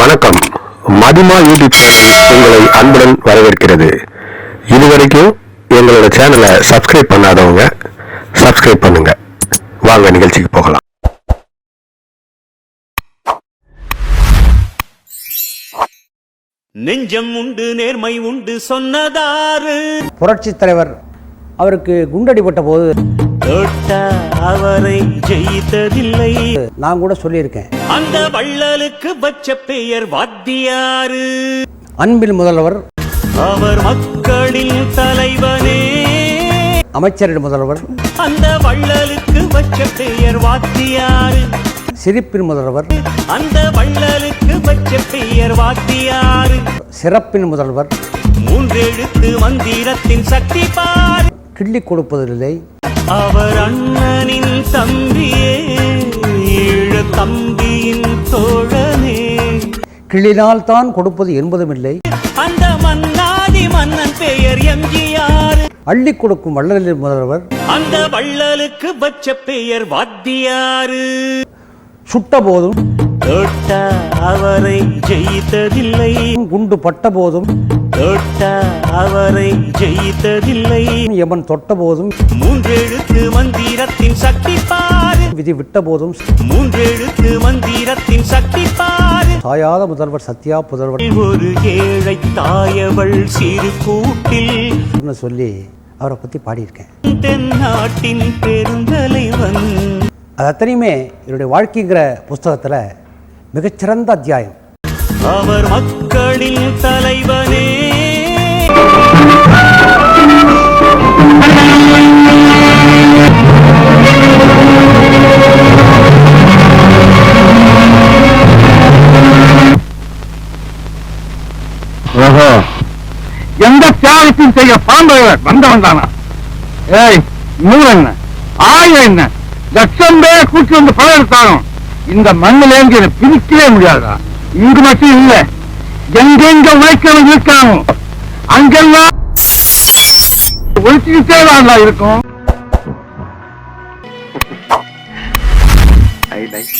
வணக்கம். மதிமா YouTube channel உங்களை அன்புடன் வரவேற்கிறது. இதுவரைக்கும் எங்களோட சேனலை சப்ஸ்கிரைப் பண்ணாதவங்க சப்ஸ்கிரைப் பண்ணுங்க. வாங்க நிகழ்ச்சிக்கு போகலாம். நெஞ்சம் உண்டு நேர்மை உண்டு சொன்னதாரு புரட்சித் தலைவர் அவருக்கு குண்டடிப்பட்ட போது அவரை ஜெயித்ததில்லை. நான் கூட சொல்லியிருக்கேன். அந்த வள்ளலுக்கு வச்ச பெயர் வாத்தியாரு. அன்பில் முதல்வர் அவர் மக்களின் தலைவனே. அமைச்சரின் முதல்வர் அந்த வள்ளலுக்கு வச்ச பெயர் வாத்தியாரு. சிரிப்பின் முதல்வர் அந்த வள்ளலுக்கு வச்ச பெயர் வாத்தியாரு. சிறப்பின் முதல்வர் மூன்றெழுத்து மந்திரத்தின் சக்தி பாரு. கிள்ளி கொடுப்பதில்லை. அவர் அண்ணனின் தம்பியே தம்பியின் தோழனே. கிள்ளினால் தான் கொடுப்பது என்பதுமில்லை. அந்த மன்னாதி மன்னன் பெயர் எம்ஜிஆர். அள்ளி கொடுக்கும் வள்ளலின் முதல்வர். அந்த வள்ளலுக்கு வச்ச பெயர் வாத்தியாரு. சுட்ட போதும் அவரை ஜெயித்ததில்லை. குண்டு பட்ட போதும் அவரை ஜெயித்ததில்லை. எவன் தொட்ட போதும் மூன்றெழுத்து மந்திரத்தின் சக்தி பாரு. விதி விட்ட போதும் மூன்றெழுத்து மந்திரத்தின் சக்தி பாரு. சாயாத முதல்வர் சத்யா புதல்வர் ஒரு ஏழை தாயவள் சிறு கூட்டில். சொல்லி அவரை பற்றி பாடியிருக்கேன். தென்னாட்டின் பெருந்தலைவன். அது அத்தனையுமே என்னுடைய வாழ்க்கைங்கிற புஸ்தகத்தில் மிகச்சிறந்த அத்தியாயம். அவர் மக்களின் தலைவனே. ஓஹோ. எந்த தியாகத்தையும் செய்ய பாண்டவர் வந்தவன் தானா ஏய் நூறு என்ன? ஆயிரம் என்ன? லட்சம் பேர் கூட்டி வந்து படம் எடுத்தாலும் இந்த மண்ணிலேந்து என்னை பிரிக்கவே முடியாதா இங்கு மட்டும் இல்ல எங்கெங்க உழைக்கிறவன் இருக்கானோ அங்கெல்லாம் ஒழிச்சுக்கிட்டே தான் இருக்கும். I like